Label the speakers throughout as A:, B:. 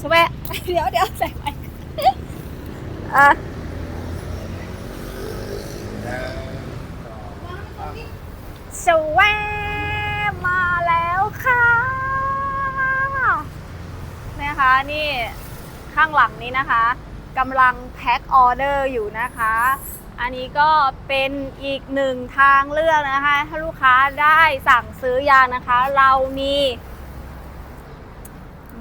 A: สวะเดี๋ยวเดี๋ยวใส่ไปอะสวะมาแล้วค่ะนะคะนี่ข้างหลังนี้นะคะกำลังแพ็คออเดอร์อยู่นะคะ อันนี้ก็เป็นอีกหนึ่งทางเลือกนะคะ ถ้าลูกค้าได้สั่งซื้อยานะคะ เรามี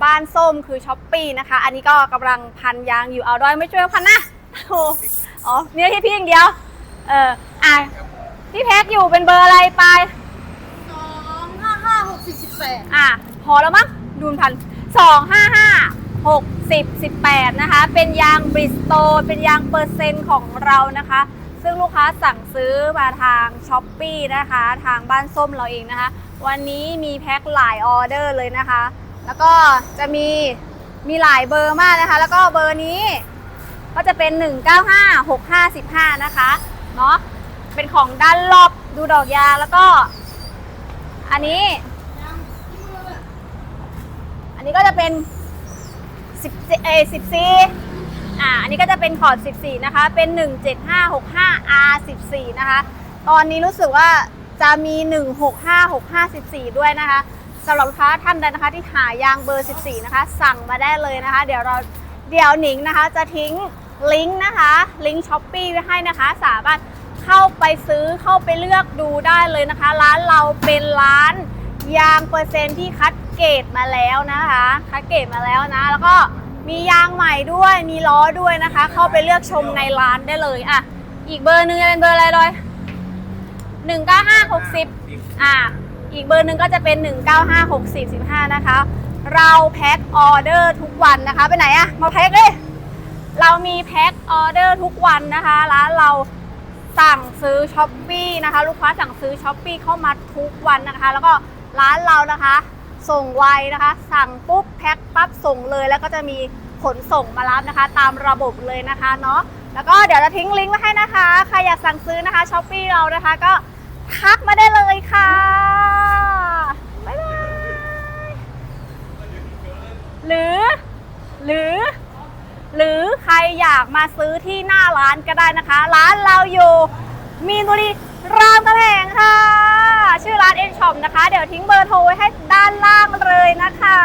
A: บ้านส้มคือช้อปปี้นะคะ อันนี้ก็กำลังพันยางอยู่เอาด้วยไม่ช่วยพันนะโอ้อ๋อเนี่ยที่พี่อย่างเดียว เอออะพี่แพ็คอยู่เป็นเบอร์อะไรไป
B: สองห้าห้าหกสิบสิบแปด
A: อะพอแล้วมั้งดูพันสองห้าห้าหกสิบสิบแปดนะคะ เป็นยางบริสโตเป็นยางเปอร์เซ็นต์ของเรานะคะ ซึ่งลูกค้าสั่งซื้อมาทางช้อปปีนะคะ ทางบ้านส้มเราเองนะคะ วันนี้มีแพ็คหลายออเดอร์เลยนะคะ แล้วก็จะมีมีหลายเบอร์มากนะคะ แล้วก็เบอร์นี้ก็จะเป็น 195 6515 นะคะเนาะเป็นของด้านรอบดูดอกยางแล้วก็ อันนี้ อันนี้ก็จะเป็น10เอ14อ่าอันนี้ก็จะเป็นขอด14 นะคะ เป็น 17565 R 14 นะคะ ตอนนี้รู้สึกว่าจะมี 1656514ด้วยนะคะ สำหรับลูกค้าท่านใดนะคะที่หายางเบอร์ 14 นะคะ สั่งมาได้เลยนะคะ เดี๋ยวเราเดี๋ยวหนิงนะคะ จะทิ้งลิงก์นะคะลิงก์ช้อปปี้ไว้ให้นะคะ สามารถเข้าไปซื้อเข้าไปเลือกดูได้เลยนะคะ ร้านเราเป็นร้านยางเปอร์เซ็นต์ที่คัดเกรดมาแล้วนะคะ คัดเกรดมาแล้วนะ แล้วก็มียางใหม่ด้วยมีล้อด้วยนะคะ เข้าไปเลือกชมในร้านได้เลยอะอีกเบอร์หนึ่งจะเป็นเบอร์อะไรดอยหนึ่งเก้าห้าหกสิบอะ อีกเบอร์หนึ่งก็จะเป็น 195 60 15นะคะ เราแพ็คออเดอร์ทุกวันนะคะ ไปไหนอะมาแพ็คเลย เรามีแพ็คออเดอร์ทุกวันนะคะร้านเราสั่งซื้อช้อปปีนะคะ ลูกค้าสั่งซื้อช้อปปีเข้ามาทุกวันนะคะ แล้วก็ร้านเรานะคะ ส่งไวนะคะ สั่งปุ๊บแพ็คปั๊บส่งเลย แล้วก็จะมีขนส่งมารับนะคะ ตามระบบเลยนะคะเนาะแล้วก็เดี๋ยวจะทิ้งลิงก์ไว้ให้นะคะใครอยากสั่งซื้อนะคะช้อปปีเรานะคะก็ ทักมาได้เลยค่ะ บ๊ายบาย หรือ หรือ หรือใครอยากมาซื้อที่หน้าร้านก็ได้นะคะ ร้านเราอยู่ มีนบุรีรามกำแหงค่ะ ชื่อร้านเอ็นช็อปนะคะ เดี๋ยวทิ้งเบอร์โทรไว้ให้ด้านล่างเลยนะคะ